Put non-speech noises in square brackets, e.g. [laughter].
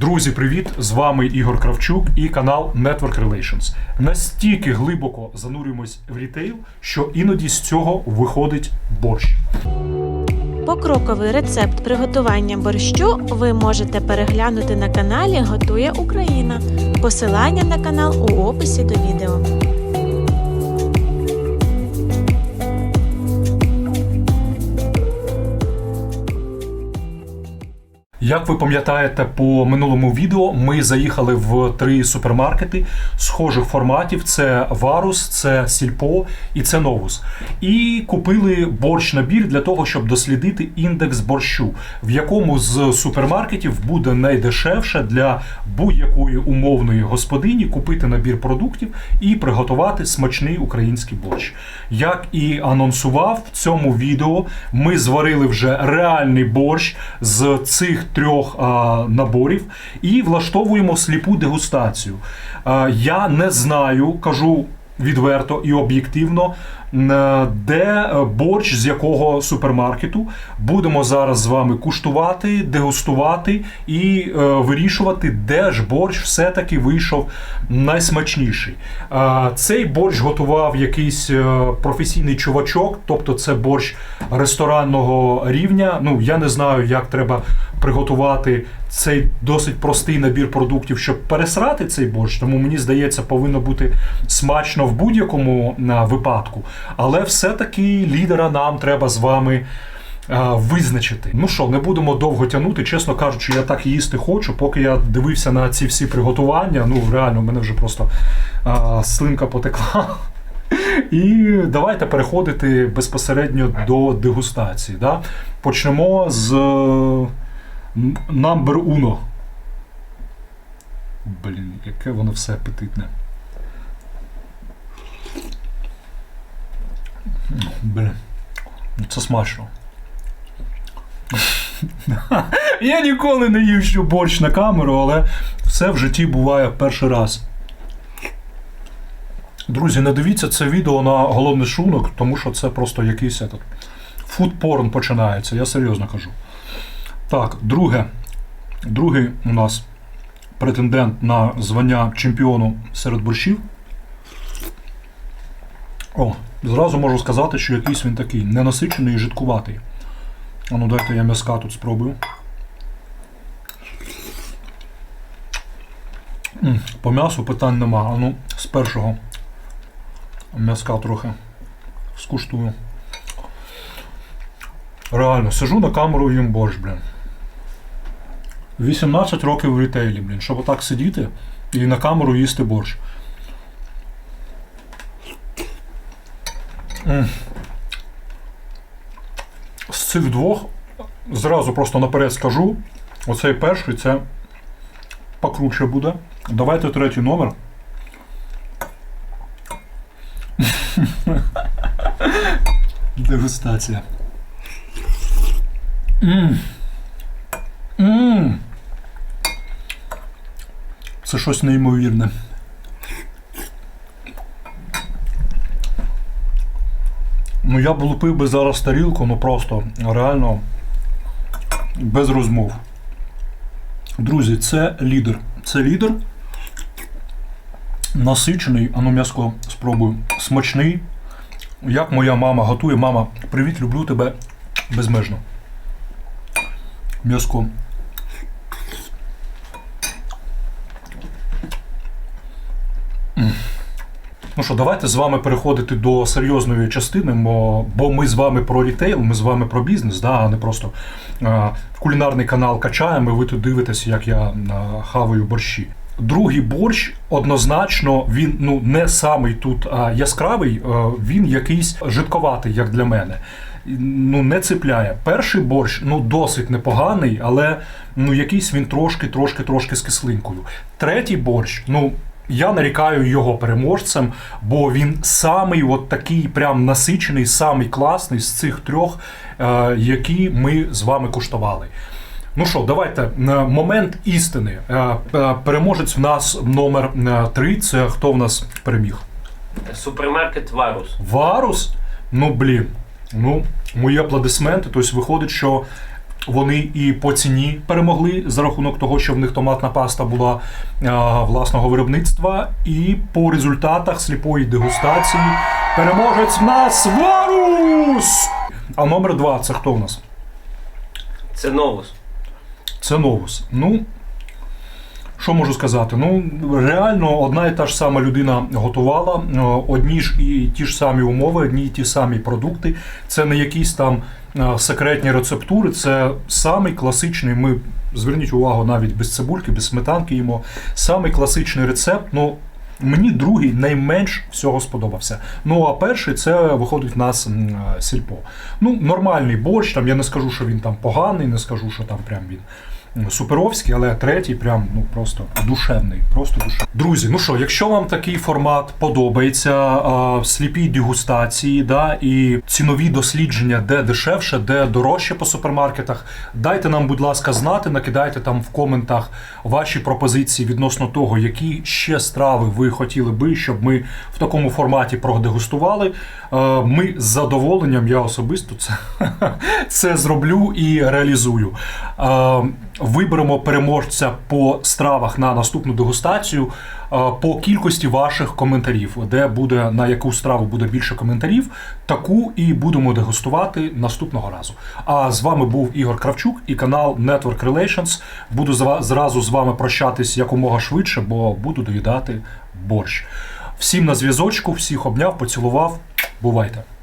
Друзі, привіт! З вами Ігор Кравчук і канал Network Relations. Настільки глибоко занурюємось в рітейл, що іноді з цього виходить борщ. Покроковий рецепт приготування борщу ви можете переглянути на каналі Готує Україна. Посилання на канал у описі до відео. Як ви пам'ятаєте по минулому відео, ми заїхали в три супермаркети схожих форматів: це Варус, це Сільпо і це Новус. І купили борщ набір для того, щоб дослідити індекс борщу, в якому з супермаркетів буде найдешевше для будь-якої умовної господині купити набір продуктів і приготувати смачний український борщ. Як і анонсував в цьому відео, ми зварили вже реальний борщ з цих трьох а, наборів і влаштовуємо сліпу дегустацію. А, я не знаю, кажу відверто і об'єктивно, де е, борщ з якого супермаркету. Будемо зараз з вами куштувати, дегустувати і е, вирішувати, де ж борщ все-таки вийшов найсмачніший. Е, цей борщ готував якийсь професійний чувачок, тобто це борщ ресторанного рівня. Ну я не знаю, як треба приготувати цей досить простий набір продуктів, щоб пересрати цей борщ. Тому мені здається, повинно бути смачно в будь-якому випадку. Але все-таки лідера нам треба з вами. Визначити. Ну що, не будемо довго тягнути. Чесно кажучи, я так їсти хочу. Поки я дивився на ці всі приготування, ну реально, в мене вже просто а, слинка потекла. [laughs] І давайте переходити безпосередньо до дегустації. Да? Почнемо з Number Uno. Блін, яке воно все апетитне. Блін, ну це смачно. [laughs] Я ніколи не їв ще борщ на камеру, але все в житті буває перший раз. Друзі, не дивіться це відео на голодний шлунок, тому що це просто якийсь фудпорн починається, я серйозно кажу. Так, друге. Другий у нас претендент на звання чемпіону серед борщів. О, зразу можу сказати, що якийсь він такий ненасичений і жидкуватий. А ну дайте я м'язка тут спробую. По м'ясу питань нема. А ну, з першого м'язка трохи скуштую. Реально, сижу на камеру їм борщ, блін. 18 років в рітейлі, блін, щоб отак сидіти і на камеру їсти борщ. З цих двох зразу просто наперед скажу. Оцей перший це покруче буде. Давайте третій номер. [laughs] Дегустація. Це щось неймовірне. Ну я б лупив би зараз тарілку, ну просто реально без розмов. Друзі, це лідер. Це лідер. Насичений, ану м'яско спробую. Смачний. Як моя мама готує. Мама, привіт, люблю тебе безмежно. М'яско. Ну що, давайте з вами переходити до серйозної частини, бо, ми з вами про рітейл, ми з вами про бізнес, да, а не просто а, кулінарний канал качаємо, і ви тут дивитесь, як я а, хаваю борщі. Другий борщ однозначно він ну не самий тут а, яскравий, а, він якийсь жидковатий, як для мене. Ну не цепляє. Перший борщ ну досить непоганий, але ну якийсь він трошки, трошки, трошки з кислинкою. Третій борщ, ну. Я нарікаю його переможцем, бо він самий от такий прям насичений, самий класний з цих трьох, е, які ми з вами куштували. Ну що, давайте е, момент істини. Е, Переможець в нас номер 3. Це хто в нас переміг? Супермаркет Варус. Варус? Ну блін. Ну, мої аплодисменти. Тобто виходить, що Вони і по ціні перемогли за рахунок того, що в них томатна паста була а, власного виробництва, і по результатах сліпої дегустації переможець в нас Варус! А номер два це хто в нас? Це новус. Це новус. Ну, що можу сказати? Ну, реально, одна і та ж сама людина готувала, е, одні ж і ті ж самі умови, одні і ті самі продукти. Це не якісь там е, секретні рецептури, це самий класичний. Ми зверніть увагу навіть без цибульки, без сметанки їмо. Самий класичний рецепт. Ну, Мені другий найменш всього сподобався. Ну а перший це виходить в нас е, сільпо. Ну, нормальний борщ, там я не скажу, що він там поганий, не скажу, що там прям він суперовський, але третій прям ну просто душевний. Просто душевний. Друзі, ну що, якщо вам такий формат подобається, сліпі дегустації, да, і цінові дослідження, де дешевше, де дорожче по супермаркетах, дайте нам, будь ласка, знати, накидайте там в коментах ваші пропозиції відносно того, які ще страви ви хотіли би, щоб ми в такому форматі продегустували. Е, Ми з задоволенням, я особисто це, [laughs] це зроблю і реалізую. Виберемо переможця по стравах на наступну дегустацію е, по кількості ваших коментарів, де буде на яку страву буде більше коментарів, таку і будемо дегустувати наступного разу. А з вами був Ігор Кравчук і канал Network Relations. Буду зразу з вами прощатись якомога швидше, бо буду доїдати борщ. Всім на зв'язочку, всіх обняв, поцілував. Бувайте!